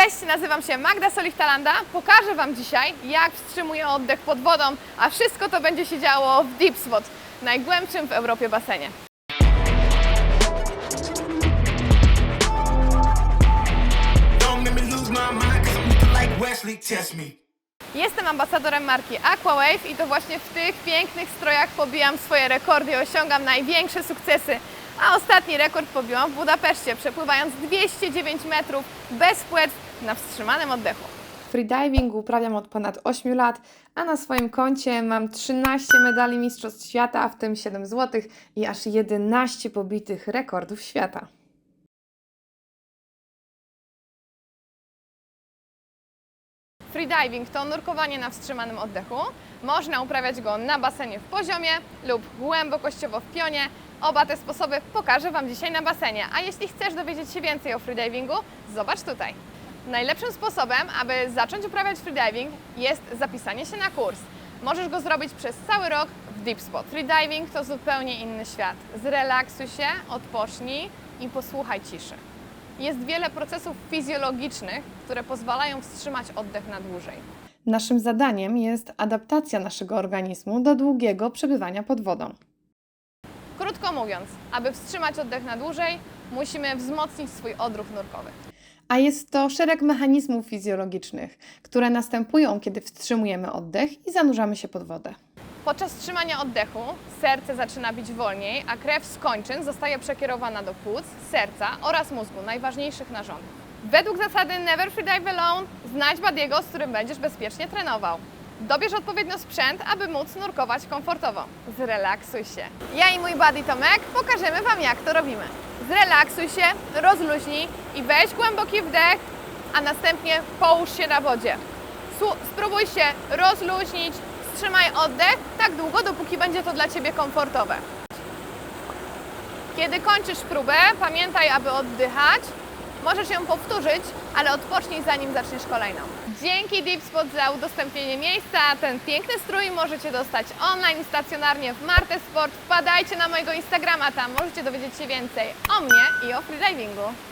Cześć, nazywam się Magda Solichtalanda. Pokażę Wam dzisiaj, jak wstrzymuję oddech pod wodą, a wszystko to będzie się działo w Deep Spot, najgłębszym w Europie basenie. Jestem ambasadorem marki Aquawave i to właśnie w tych pięknych strojach pobijam swoje rekordy i osiągam największe sukcesy. A ostatni rekord pobiłam w Budapeszcie, przepływając 209 metrów bez płetw na wstrzymanym oddechu. Freediving uprawiam od ponad 8 lat, a na swoim koncie mam 13 medali Mistrzostw Świata, w tym 7 złotych i aż 11 pobitych rekordów świata. Freediving to nurkowanie na wstrzymanym oddechu. Można uprawiać go na basenie w poziomie lub głębokościowo w pionie. Oba te sposoby pokażę Wam dzisiaj na basenie. A jeśli chcesz dowiedzieć się więcej o freedivingu, zobacz tutaj. Najlepszym sposobem, aby zacząć uprawiać freediving jest zapisanie się na kurs. Możesz go zrobić przez cały rok w Deep Spot. Freediving to zupełnie inny świat. Zrelaksuj się, odpocznij i posłuchaj ciszy. Jest wiele procesów fizjologicznych, które pozwalają wstrzymać oddech na dłużej. Naszym zadaniem jest adaptacja naszego organizmu do długiego przebywania pod wodą. Krótko mówiąc, aby wstrzymać oddech na dłużej, musimy wzmocnić swój odruch nurkowy. A jest to szereg mechanizmów fizjologicznych, które następują, kiedy wstrzymujemy oddech i zanurzamy się pod wodę. Podczas trzymania oddechu serce zaczyna bić wolniej, a krew z kończyn zostaje przekierowana do płuc, serca oraz mózgu, najważniejszych narządów. Według zasady Never Freedive Alone znajdź badiego, z którym będziesz bezpiecznie trenował. Dobierz odpowiednio sprzęt, aby móc nurkować komfortowo. Zrelaksuj się. Ja i mój buddy Tomek pokażemy Wam, jak to robimy. Zrelaksuj się, rozluźnij i weź głęboki wdech, a następnie połóż się na wodzie. Spróbuj się rozluźnić, wstrzymaj oddech tak długo, dopóki będzie to dla Ciebie komfortowe. Kiedy kończysz próbę, pamiętaj, aby oddychać. Możesz ją powtórzyć, ale odpocznij zanim zaczniesz kolejną. Dzięki Deep Spot za udostępnienie miejsca. Ten piękny strój możecie dostać online, stacjonarnie w Marte Sport. Wpadajcie na mojego Instagrama, tam możecie dowiedzieć się więcej o mnie i o freedivingu.